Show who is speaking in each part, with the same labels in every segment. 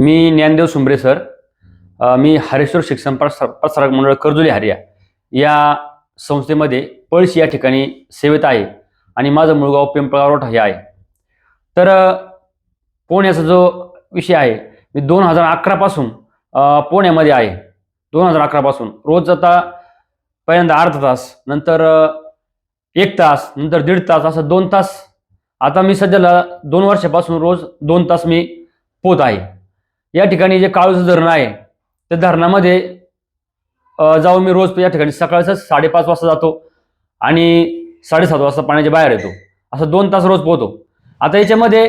Speaker 1: मी Dnyandev Sumbare sir. मी हरेश्वर शिक्षण प्रसार प्रसारक मंडळ कर्जुली हरिया या संस्थेमध्ये पळशी या ठिकाणी सेवेत आहे आणि माझं मुळगाव पिंपळगाव हे आहे. तर पोहण्याचा जो विषय आहे मी दोन हजार अकरापासून पोहण्यामध्ये आहे. दोन हजार अकरापासून रोज आता पहिल्यांदा अर्धा तास नंतर एक तास नंतर दीड तास असं दोन तास. आता मी सध्याला दोन वर्षापासून रोज दोन तास मी पोहत आहे. या ठिकाणी जे काळूचं धरण आहे त्या धरणामध्ये जाऊन मी रोज या ठिकाणी सकाळचं साडेपाच वाजता जातो आणि साडेसात वाजता पाण्याच्या बाहेर येतो. असं दोन तास रोज पोहतो आता याच्यामध्ये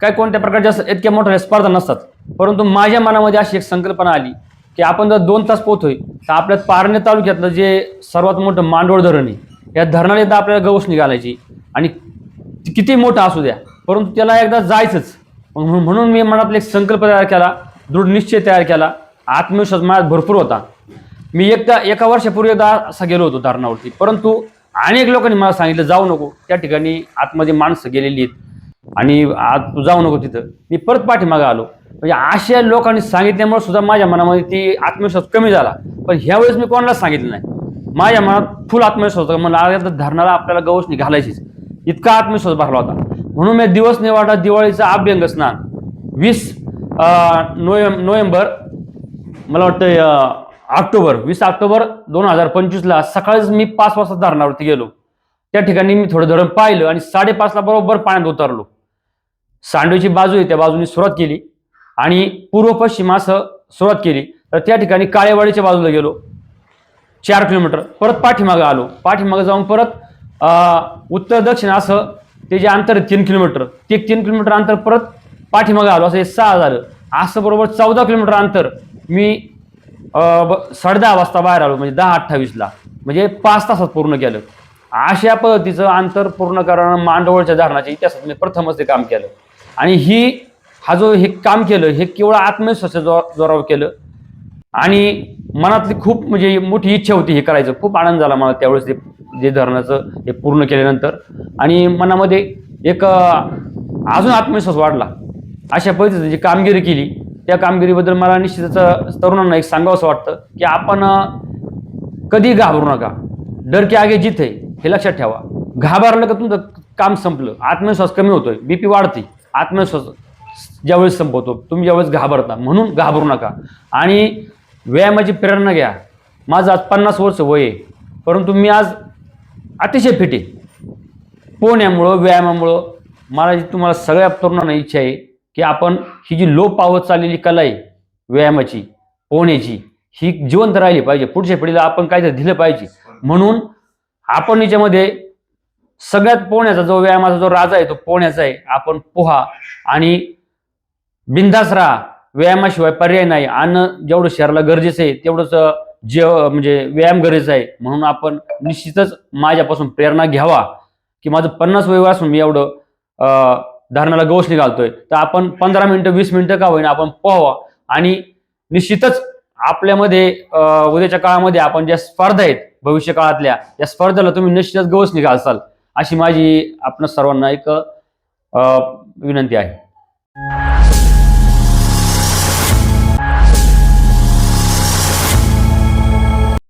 Speaker 1: काय कोणत्या प्रकारच्या इतक्या मोठ्या स्पर्धा नसतात. परंतु माझ्या मनामध्ये अशी एक संकल्पना आली की आपण जर दोन तास पोहतोय तर आपल्या पारणे तालुक्यातलं जे सर्वात मोठं मांडोळ धरण आहे या धरणाला एकदा आपल्याला गवस निघालायची आणि किती मोठं असू द्या परंतु त्याला एकदा जायचंच. म्हणून म्हणून मी मनातला एक संकल्प तयार केला दृढ निश्चय तयार केला. आत्मविश्वास माझ्यात भरपूर होता. मी एकदा एका वर्षापूर्वी एकदा असा गेलो होतो धरणावरती. परंतु अनेक लोकांनी मला सांगितलं जाऊ नको. त्या ठिकाणी आतमध्ये माणसं गेलेली आहेत आणि आत तू जाऊ नको तिथं. मी परत पाठीमागे आलो. म्हणजे अशा लोकांनी सांगितल्यामुळे सुद्धा माझ्या मनामध्ये ती आत्मविश्वास कमी झाला. पण ह्यावेळेस मी कोणालाच सांगितलं नाही. माझ्या मनात फुल आत्मविश्वास होता. मला आता धरणाला आपल्याला गवसणी घालायचीच. इतका आत्मविश्वास भरला होता. म्हणून मी दिवस निवाडा दिवाळीचा अभ्यंग स्नान वीस नोव्हेंबर नोव्हेंबर मला वाटतं ऑक्टोबर. वीस ऑक्टोबर दोन हजार पंचवीसला सकाळीच मी पाच वाजता धरणावरती गेलो. त्या ठिकाणी मी थोडं धरण पाहिलं आणि साडेपाचला बरोबर पाण्यात उतरलो. सांडवीची बाजू आहे त्या बाजूने सुरुवात केली आणि पूर्व पश्चिम असं सुरुवात केली. तर त्या ठिकाणी काळेवाडीच्या बाजूला गेलो. चार किलोमीटर. परत पाठीमागं आलो. पाठीमागं जाऊन परत उत्तर दक्षिण असं ते जे अंतर तीन किलोमीटर ते तीन किलोमीटर अंतर परत पाठीमागं आलो असं हे सहा झालं. असं बरोबर चौदा किलोमीटर अंतर मी अं, ब- साडेदहा वाजता बाहेर आलो म्हणजे दहा अठ्ठावीसला. म्हणजे पाच तासात पूर्ण केलं. अशा पद्धतीचं अंतर पूर्ण करणं मांडवळच्या धरणाच्या इतिहासात मी प्रथमच ते काम केलं. आणि ही हा जो हे काम केलं हे केवळ आत्मविश्वासाच्या जो जोरावर केलं. आणि मनातली खूप म्हणजे मोठी इच्छा होती हे करायचं. खूप आनंद झाला मला त्यावेळेस ते जे धरणाचं हे पूर्ण केल्यानंतर आणि मनामध्ये एक अजून आत्मविश्वास वाढला. अशा पद्धतीची जी कामगिरी केली त्या कामगिरीबद्दल मला निश्चितच तरुणांना एक सांगावंसं वाटतं की आपण कधी घाबरू नका. डर की आगे जीत आहे हे लक्षात ठेवा. घाबरलं का तुमचं काम संपलं. आत्मविश्वास कमी होतोय. बीपी वाढते. आत्मविश्वास ज्यावेळेस संपवतो तुम्ही ज्यावेळेस घाबरता. म्हणून घाबरू नका. आणि व्यायामाची प्रेरणा घ्या. माझं आज पन्नास वर्ष वय आहे. परंतु मी आज अतिशय फिट आहे. पोहण्यामुळं व्यायामामुळं मला जी तुम्हाला सगळ्या तरुणांना इच्छा आहे की आपण ही जी लोप पावत चाललेली कला आहे व्यायामाची पोहण्याची ही जिवंत राहिली पाहिजे. पुढच्या पिढीला आपण काहीतरी दिलं पाहिजे. म्हणून आपण याच्यामध्ये सगळ्यात पोहण्याचा जो व्यायामाचा जो राजा आहे तो पोहण्याचा आहे. आपण पोहा आणि बिंदास राहा. व्यायामाशिवाय पर्याय नाही. अन्न जेवढं शरीराला गरजेचं आहे तेवढंच जेव म्हणजे व्यायाम गरजेचा आहे म्हणून आपण निश्चितच माझ्यापासून प्रेरणा घ्यावा की माझं पन्नास वय असून मी एवढं धरणाला गवस निघालतोय तर आपण पंधरा मिनिटं वीस मिनिटं का होईना आपण पोहावा आणि निश्चितच आपल्यामध्ये उद्याच्या काळामध्ये आपण ज्या स्पर्धा आहेत भविष्य काळातल्या या स्पर्धेला तुम्ही निश्चितच गवस घालसाल अशी माझी आपण सर्वांना एक विनंती आहे.